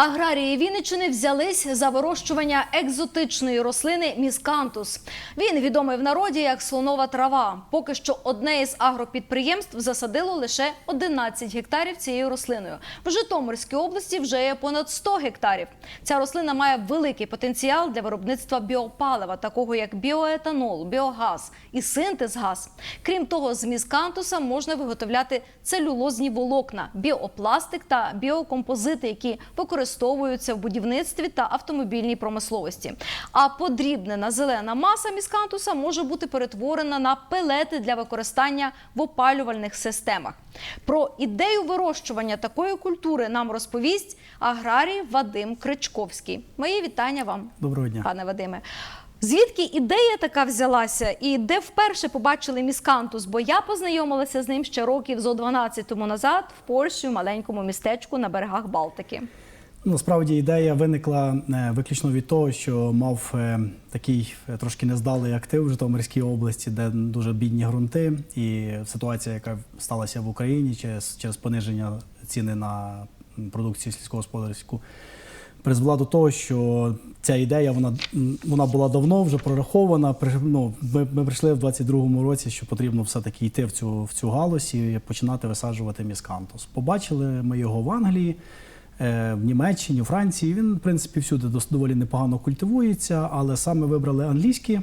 Аграрії Вінниччини взялись за вирощування екзотичної рослини міскантус. Він відомий в народі як слонова трава. Поки що одне із агропідприємств засадило лише 11 гектарів цією рослиною. В Житомирській області вже є понад 100 гектарів. Ця рослина має великий потенціал для виробництва біопалива, такого як біоетанол, біогаз і синтез газ. Крім того, з міскантуса можна виготовляти целюлозні волокна, біопластик та біокомпозити, які використовуються в будівництві та автомобільній промисловості. А подрібнена зелена маса міскантуса може бути перетворена на пелети для використання в опалювальних системах. Про ідею вирощування такої культури нам розповість аграрій Вадим Кричковський. Мої вітання вам, Доброго дня. пане Вадиме. Звідки ідея така взялася, і де вперше побачили міскантус? Бо я познайомилася з ним ще років зо 12 тому назад в Польщі, в маленькому містечку на берегах Балтики. Насправді ідея виникла е, виключно від того, що мав е, такий е, трошки нездалий актив в Житомирській області, де дуже бідні ґрунти, і ситуація, яка сталася в Україні через, через пониження ціни на продукцію сільськогосподарську, призвела до того, що ця ідея вона, вона була давно вже прорахована. Ну, ми, ми прийшли в 22-му році, що потрібно все-таки йти в цю, в цю галузь і починати висаджувати міскантус. Побачили ми його в Англії. Е, В Німеччині, у Франції він, в принципі, всюди доволі непогано культивується, але саме вибрали англійські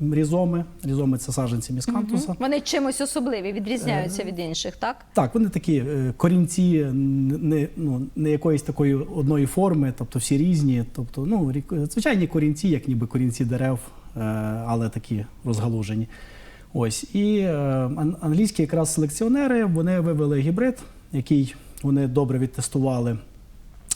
різоми. Різоми це саджанці міскантуса. Вони чимось особливі, відрізняються від інших, так? Так, вони такі е, корінці не, ну, не якоїсь такої одної форми, тобто всі різні. Тобто, ну, звичайні корінці, як ніби корінці дерев, е, але такі розгалужені. Ось. І е, англійські якраз селекціонери вони вивели гібрид, який вони добре відтестували е,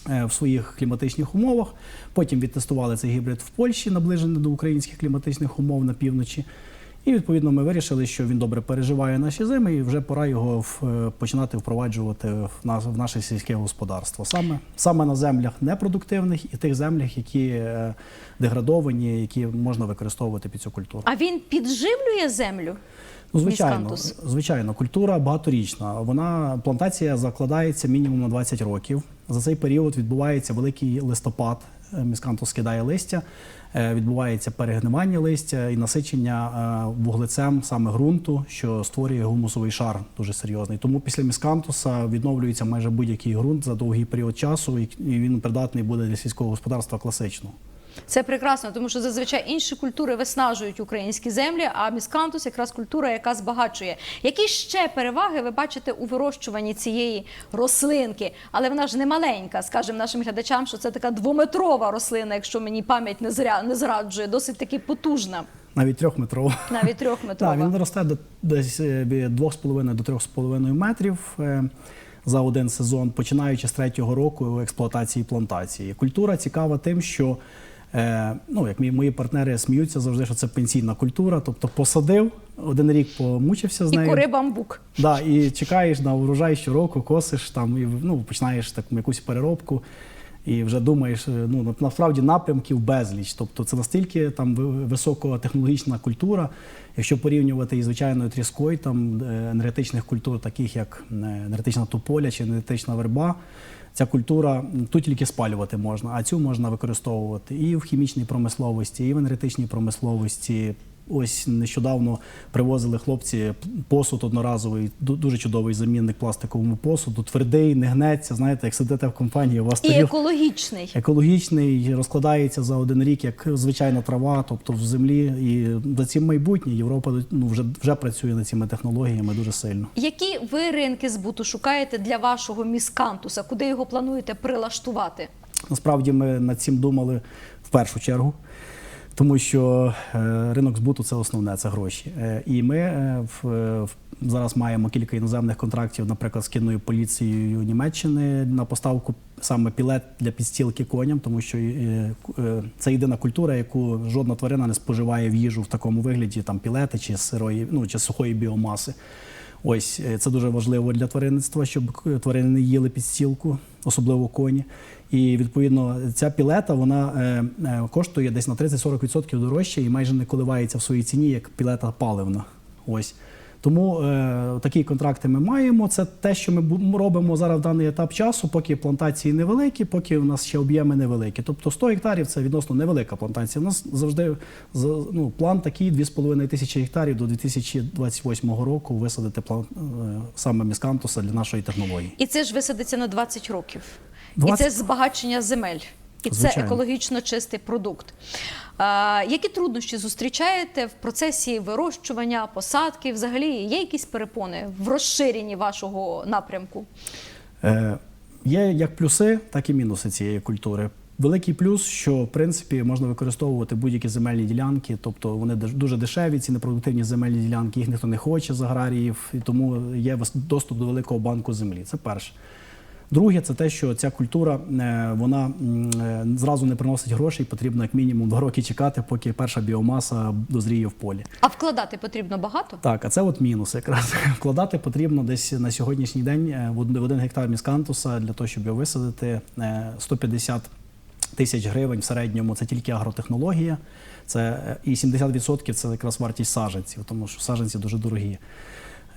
в своїх кліматичних умовах. Потім відтестували цей гібрид в Польщі, наближений до українських кліматичних умов на півночі. І відповідно ми вирішили, що він добре переживає наші зими, і вже пора його е, починати впроваджувати в нас в наше сільське господарство. Саме саме на землях непродуктивних і тих землях, які е, деградовані, які можна використовувати під цю культуру. А він підживлює землю? Ну, звичайно, звичайно, культура багаторічна. Вона плантація закладається мінімум на 20 років. За цей період відбувається великий листопад. е, Міскантус скидає листя, е, відбувається перегнивання листя і насичення е, вуглецем саме ґрунту, що створює гумусовий шар дуже серйозний. Тому після міскантуса відновлюється майже будь-який ґрунт за довгий період часу, і він придатний буде для сільського господарства класичного. Це прекрасно, тому що зазвичай інші культури виснажують українські землі, а міскантус якраз культура, яка збагачує. Які ще переваги ви бачите у вирощуванні цієї рослинки? Але вона ж не маленька. Скажемо нашим глядачам, що це така двометрова рослина, якщо мені пам'ять не зря не зраджує, досить таки потужна, Навіть трьохметрово. навіть трьохметрова. Так, він росте до десь е, від 2,5 до 3,5 метрів е, за один сезон, починаючи з третього року експлуатації плантації. Культура цікава тим, що е, ну, як мої, партнери сміються завжди, що це пенсійна культура, тобто посадив, один рік помучився з І нею. кори бамбук. Да, і чекаєш на урожай щороку, косиш там і ну, починаєш так, якусь переробку. І вже думаєш, е, ну на- насправді напрямків безліч. Тобто це настільки там ви- високотехнологічна культура, якщо порівнювати із звичайною тріскою там е, енергетичних культур, таких як е, енергетична тополя чи енергетична верба. Ця культура тут тільки спалювати можна, а цю можна використовувати і в хімічній промисловості, і в енергетичній промисловості. Ось нещодавно привозили хлопці посуд одноразовий, дуже чудовий замінник пластиковому посуду, твердий, не гнеться. Знаєте, як сидите в компанії, у вас І тарілка екологічний. екологічний, розкладається за один рік, як звичайна трава, тобто в землі. І за цим майбутнє Європа ну, вже, вже працює над цими технологіями дуже сильно. Які ви ринки збуту шукаєте для вашого міскантуса? Куди його плануєте прилаштувати? Насправді ми над цим думали в першу чергу. Тому що е, ринок збуту це основне, це гроші. Е, і ми е, в, зараз маємо кілька іноземних контрактів, наприклад, з кінною поліцією Німеччини на поставку саме пілет для підстілки коням, тому що це єдина культура, яку жодна тварина не споживає в їжу в такому вигляді, там пілети чи сирої, ну чи сухої біомаси. Ось е, це дуже важливо для тваринництва, щоб тварини не їли підстілку, особливо коні. І відповідно ця пілета вона е, е, коштує десь на 30-40% дорожче і майже не коливається в своїй ціні, як пілета паливна. Ось. Тому е, такі контракти ми маємо. Це те, що ми робимо зараз в даний етап часу, поки плантації невеликі, поки у нас ще об'єми невеликі. Тобто 100 гектарів це відносно невелика плантація. У нас завжди ну, план такий 2,5 тисячі гектарів до 2028 року висадити план е, саме міскантуса для нашої технології. І це ж висадиться на 20 років. 20? І це збагачення земель. І це Звичайно. екологічно чистий продукт. А, які труднощі зустрічаєте в процесі вирощування, посадки? Взагалі є якісь перепони в розширенні вашого напрямку? Е, Є як плюси, так і мінуси цієї культури. Великий плюс, що в принципі можна використовувати будь-які земельні ділянки, тобто вони дуже дешеві, ці непродуктивні земельні ділянки, їх ніхто не хоче з аграріїв, і тому є доступ до великого банку землі. Це перше. Друге, це те, що ця культура е, вона е, зразу не приносить грошей, потрібно як мінімум два роки чекати, поки перша біомаса дозріє в полі. А вкладати потрібно багато? Так, а це от мінус якраз. Вкладати потрібно десь на сьогоднішній день е, в один- гектар міскантуса для того, щоб його висадити е, 150 тисяч гривень в середньому. Це тільки агротехнологія. Це і 70% це якраз вартість саджанців, тому що саджанці дуже дорогі.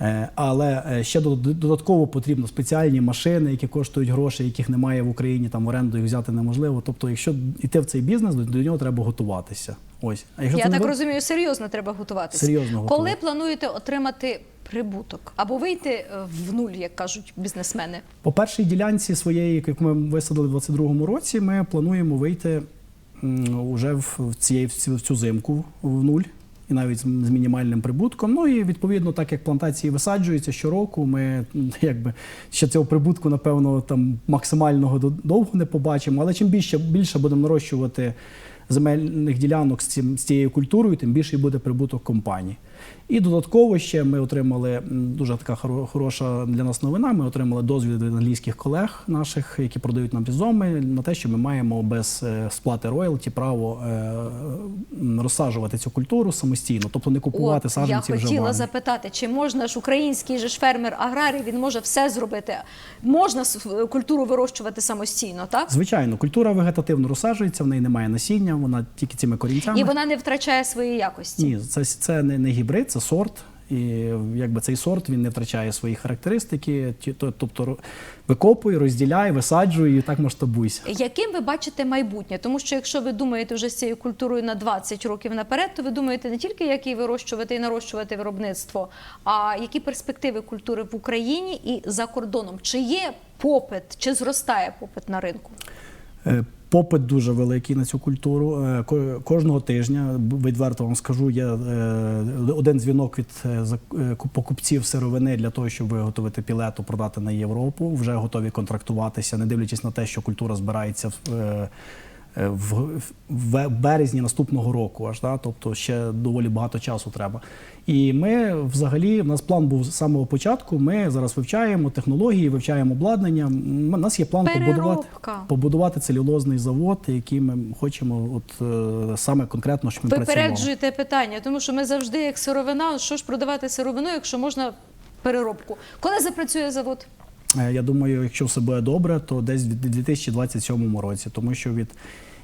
Е, Але е, ще дод- додатково потрібно спеціальні машини, які коштують гроші, яких немає в Україні, там в оренду їх взяти неможливо. Тобто, якщо йти в цей бізнес, до, нього треба готуватися. Ось. А якщо Я так роб- розумію, серйозно треба готуватися. Серйозно Коли плануєте отримати прибуток або вийти е, в нуль, як кажуть бізнесмени? По першій ділянці своєї, яку ми висадили в 22-му році, ми плануємо вийти м, уже в в цієї в цю зимку в нуль. І навіть з мінімальним прибутком. Ну і відповідно, так як плантації висаджуються щороку, ми якби ще цього прибутку, напевно, там максимального до- довго не побачимо. Але чим більше більше будемо нарощувати земельних ділянок з цією культурою, тим більший буде прибуток компанії. І додатково ще ми отримали дуже така хоро- хороша для нас новина. Ми отримали дозвіл від англійських колег наших, які продають нам різоми, на те, що ми маємо без е, сплати роялті право е, розсаджувати цю культуру самостійно, тобто не купувати От, саджанці вже Я хотіла вами. запитати, чи можна ж український же ж фермер аграрій, він може все зробити. Можна культуру вирощувати самостійно, так? Звичайно, культура вегетативно розсаджується, в неї немає насіння, вона тільки цими корінцями. І вона не втрачає свої якості. Ні, це, це не, не гібрид, це сорт. І якби цей сорт він не втрачає свої характеристики, тобто викопуй, розділяй, висаджуй і так масштабуйся. Яким ви бачите майбутнє? Тому що якщо ви думаєте вже з цією культурою на 20 років наперед, то ви думаєте не тільки як її вирощувати і нарощувати виробництво, а які перспективи культури в Україні і за кордоном? Чи є попит, чи зростає попит на ринку? Е, Попит дуже великий на цю культуру. Е, ко- Кожного тижня, відверто вам скажу, є е, один дзвінок від покупців сировини для того, щоб виготовити пілету, продати на Європу. Вже готові контрактуватися, не дивлячись на те, що культура збирається в. Е, В, в березні наступного року, аж да? тобто ще доволі багато часу треба. І ми взагалі, в нас план був з самого початку. Ми зараз вивчаємо технології, вивчаємо обладнання. У нас є план побудувати Переробка. побудувати целюлозний завод, який ми хочемо, от е, саме конкретно, щоб ми працювали. Випереджуєте питання, тому що ми завжди як сировина, що ж продавати сировину, якщо можна переробку. Коли запрацює завод? Е, Я думаю, якщо все буде добре, то десь в 2027 році, тому що від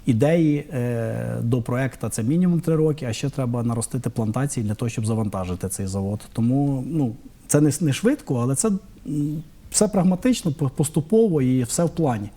ідеї е, до проекту це мінімум три роки, а ще треба наростити плантації для того, щоб завантажити цей завод. Тому ну це не, швидко, але це все прагматично, по- поступово і все в плані.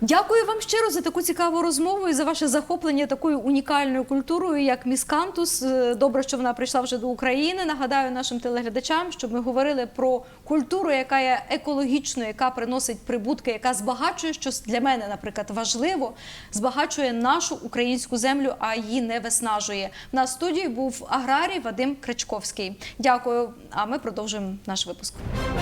Дякую вам щиро за таку цікаву розмову і за ваше захоплення такою унікальною культурою, як міскантус. Е, Добре, що вона прийшла вже до України. Нагадаю нашим телеглядачам, щоб ми говорили про культуру, яка є екологічною, яка приносить прибутки, яка збагачує, що для мене, наприклад, важливо, збагачує нашу українську землю, а її не виснажує. На студії був аграрій Вадим Кричковський. Дякую. А ми продовжуємо наш випуск.